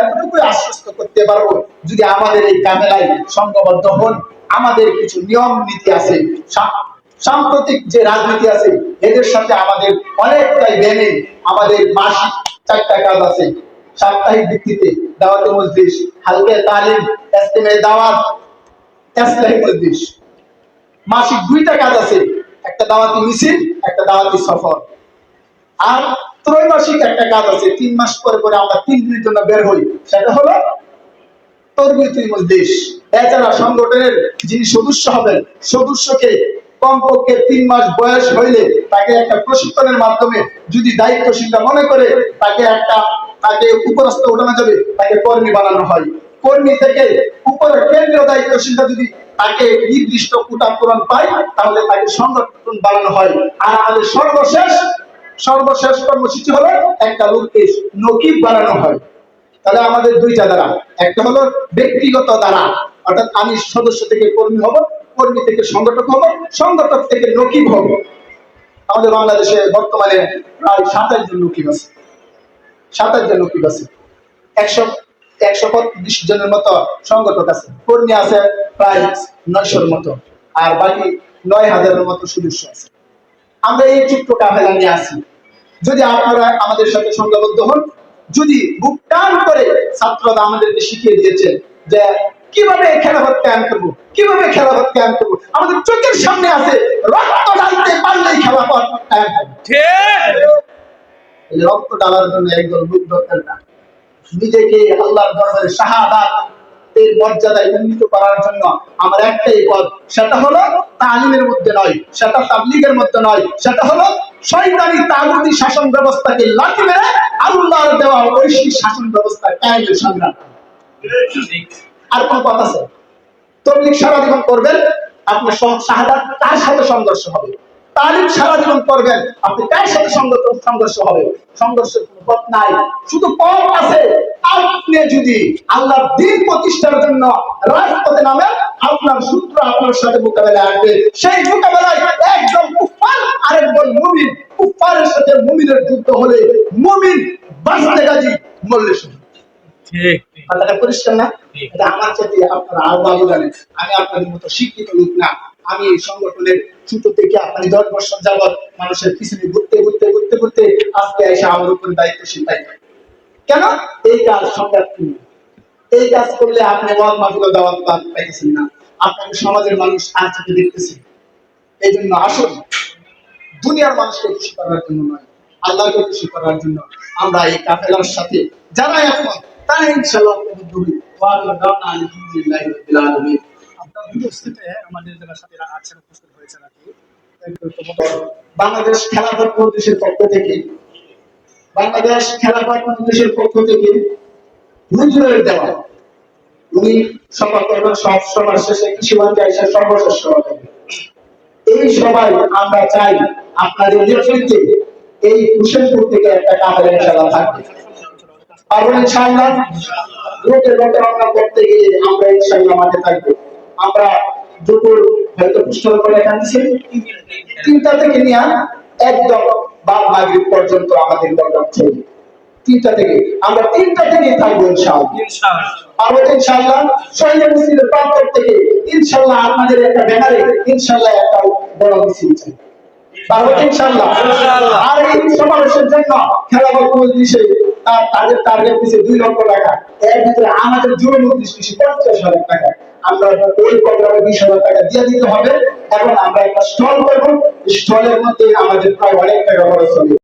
এতটুকুই আশ্বস্ত করতে যদি আমাদের এই হন, আমাদের কিছু নিয়ম নীতি আছে সাম্প্রতিক যে রাজনীতি আছে, এদের সাথে আমাদের অনেকটাই বেনে আমাদের মাসিক চারটা কাজ আছে। সাপ্তাহিক ভিত্তিতে দাওয়াতে মজলিস, হালকে তালিম, ইস্তেমে দাওয়াত মজলিস। মাসিক দুইটা কাজ আছে, একটা দাওয়াতি মিছিল, একটা দাওয়াতি সফর। আর ত্রৈমাসিক একটা কাজ আছে, তিন মাস পরে পরে আমরা তিন দিনের জন্য বের হই। সেটা হলো তরবিয়তুল মজলিস এছাড়া সংগঠনের যিনি সদস্য হবেন, সদস্যকে কমপক্ষে তিন মাস বয়স হইলে তাকে একটা প্রশিক্ষণের মাধ্যমে যদি মনে করে, তাকে একটা, তাকে উপরস্থ উঠানো যাবে, তাকে কর্মী বানানো হয়। কর্মী থেকে উপরে কেন্দ্রীয় দায়িত্বশীলতা যদি তাকে নির্দিষ্ট কোটা পূরণ পায়, তাহলে তাকে সংগঠন বানানো হয়। আর আমাদের সর্বশেষ সর্বশেষ কর্মসূচি হলো একটা লোককে নকিব বানানো হয়। তাহলে আমাদের দুইটা দ্বারা। একটা হলো ব্যক্তিগত দ্বারা। অর্থাৎ আমি সদস্য থেকে কর্মী হব, কর্মী থেকে সংগঠক হব, সংগঠক থেকে নকিব হব। আমাদের বাংলাদেশে বর্তমানে প্রায় সাতাশ জন নকিব আছে। সাতাশ জন নকিব আছে। একশো একশো পঁয়ত্রিশ জনের মতো সংগঠক আছে। কর্মী আছে প্রায় নয়শোর মতো। আর বাকি নয় হাজারের মতো সদস্য আছে। আমরা এই চিত্র কাফেলা নিয়ে আসি। যদি আপনারা আমাদের সাথে সংঘবদ্ধ হন যদি বুক টান করে ছাত্ররা আমাদেরকে শিখিয়ে দিয়েছেন যে কীভাবে খেলাফত কায়েম করব কীভাবে খেলাফত কায়েম করব আমাদের চোখের সামনে আছে রক্ত ঢালতে পারলেই খেলাফত কায়েম হবে। এই রক্ত ডালার জন্য একদল লোক দরকার না। নিজেকে আল্লাহর দরবারে শাহাদাত এর মর্যাদায় উন্নীত করার জন্য আমার একটাই পথ। সেটা হলো তালিমের মধ্যে নয়, সেটা তাবলিগের মধ্যে নয়, সেটা হলো শয়তানি তাগুতি শাসন ব্যবস্থাকে লাঠি মেরে আল্লাহর দেওয়া ঐশী শাসন ব্যবস্থা কায়েমের সংগ্রাম। আর কোন কথা আছে? তবলিগ সারা জীবন করবেন, আপনার শাহাদাত তার সাথে সংঘর্ষ হবে? তালিম সারা জীবন করবেন, আপনি কার সাথে সংঘর্ষ হবে? সংঘর্ষের কোনো পথ নাই। শুধু পথ আছে আপনি যদি আল্লাহর দিন প্রতিষ্ঠার জন্য রাজপথে নামেন আপনার সূত্র আপনার সাথে মোকাবেলা আসবে। সেই মোকাবেলায় একজন কুফার আরেকজন মুমিন। কুফারের সাথে মুমিনের যুদ্ধ হলে মুমিন বাঁচতে গাজী মরলে ঠিক ঠিক। কথাটা পরিষ্কার না? এটা আমার সাথে আপনারা আরও ভালো জানেন। আমি আপনাদের মতো শিক্ষিত লোক না। আমি এই সংগঠনের ছোট থেকে আপনি দশ বছর যাবৎ মানুষের পিছনে ঘুরতে ঘুরতে ঘুরতে ঘুরতে আজকে এসে আমার উপরে দায়িত্বশীল তাই। কেন? এই কাজ সংঘাত এই কাজ করলে আপনি মত মাফিকা দেওয়া পাইতেছেন না। আপনাকে সমাজের মানুষ আর চোখে দেখতেছে এই জন্য আসুন। দুনিয়ার মানুষকে খুশি করার জন্য নয় আল্লাহকে খুশি করার জন্য আমরা এই কাফেলার সাথে যারা এখন তারা ইনশাআল্লাহ উপলব্ধ আলহামদুলিল্লাহ আলহামদুলিল্লাহি আপনার উপস্থিতে আমাদের যারা সাথে আছেন উপস্থিত হয়েছে নাকি বাংলাদেশ খেলাফত মজলিসের পক্ষ থেকে বাংলাদেশ খেলাফত মজলিসের পক্ষ থেকে হুজুরের দেওয়া। উনি সভা করবেন, সব সবার শেষে কৃষিমন্ত্রী এসে সর্বশেষ সভা করবেন। এই সবাই আমরা চাই আপনাদের নেতৃত্বে এই হুসেনপুর থেকে একটা কাপড়ের খেলা থাকবে। প্রতারণা করতে গিয়ে আমরা ইনশাআল্লাহ মাঠে থাকব। আমরা দুপুর হয়তো করে এখানে তিনটা থেকে নিয়ে একদম বাদ মাগরিব পর্যন্ত আমাদের প্রোগ্রাম চলবে তিনটা থেকে। আমরা তিনটা থেকে থাকব ইনশাআল্লাহ। আমরা ইনশাআল্লাহ? শহীদ প্রান্তর থেকে ইনশাআল্লাহ আপনাদের একটা ব্যানারে ইনশাআল্লাহ একটা বড় মিছিল চাই। পারব ইনশাআল্লাহ? ইনশাআল্লাহ। আর এই সমাবেশের জন্য খেলাফত মজলিসে তার তাদের টার্গেট দিচ্ছে দুই লক্ষ টাকা। এর ভিতরে আমাদের জুড়ে মজলিস দিচ্ছে পঞ্চাশ হাজার টাকা। আমরা ওই প্রোগ্রামে বিশ হাজার টাকা দিয়ে দিতে হবে। এবং আমরা একটা স্টল করব। স্টলের মধ্যে আমাদের প্রায় অনেক টাকা খরচ হবে।